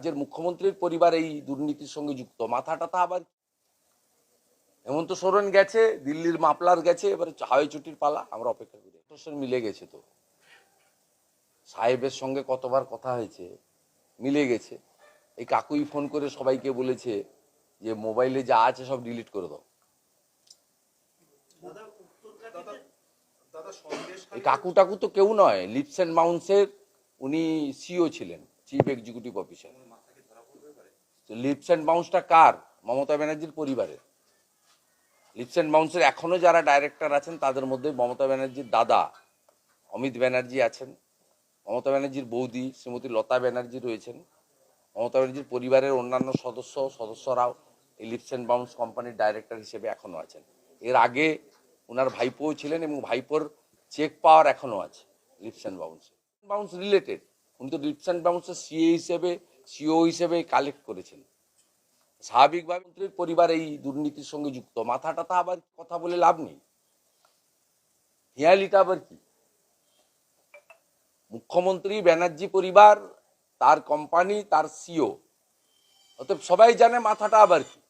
রাজ্যের মুখ্যমন্ত্রীর পরিবার এই দুর্নীতির সঙ্গে যুক্ত। মাথাটা তা আবার হেমন্ত সোরেন গেছে, দিল্লির মাপলার গেছে, এবারে হাওয়াই চুটির পালা, আমরা অপেক্ষা করি। তোর মিলে গেছে তো। সাহেবের সঙ্গে কতবার কথা হয়েছে, মিলে গেছে। এই কাকুই ফোন করে সবাইকে বলেছে যে, মোবাইলে যা আছে সব ডিলিট করে দাও। এই কাকু টাকু তো কেউ নয়, লিপস অ্যান্ড মাউন্সের উনি সিও ছিলেন। চিফ এক্সিকিউটিভ অফিসার তো লিপস অ্যান্ড মাউন্সটা কার? মমতা ব্যানার্জির পরিবারের। লিপস অ্যান্ড মাউন্সের এখনও যারা ডাইরেক্টর আছেন, তাদের মধ্যে মমতা ব্যানার্জির দাদা অমিত ব্যানার্জি আছেন, মমতা ব্যানার্জির বৌদি শ্রীমতী লতা ব্যানার্জি রয়েছেন, মমতা ব্যানার্জির পরিবারের অন্যান্য সদস্য, সদস্যরাও এই লিপস অ্যান্ড বাউন্স কোম্পানির ডাইরেক্টর হিসেবে এখনও আছেন। এর আগে ওনার ভাইপোও ছিলেন এবং ভাইপোর চেক পাওয়ার এখনও আছে Leaps and Bounce Bounce related উনি তো লিপস অ্যান্ড বাউন্সের সিএ হিসেবে সিও হিসেবে কালেক্ট করেছেন। স্বাভাবিকভাবে মন্ত্রীর পরিবার এই দুর্নীতির সঙ্গে যুক্ত। মাথাটা তা আবার কথা বলে লাভ নেই। হিয়ালিটা আবার কি? মুখ্যমন্ত্রী, ব্যানার্জি পরিবার, তার কোম্পানি তার সিও অতএব সবাই জানে মাথাটা আবার কি।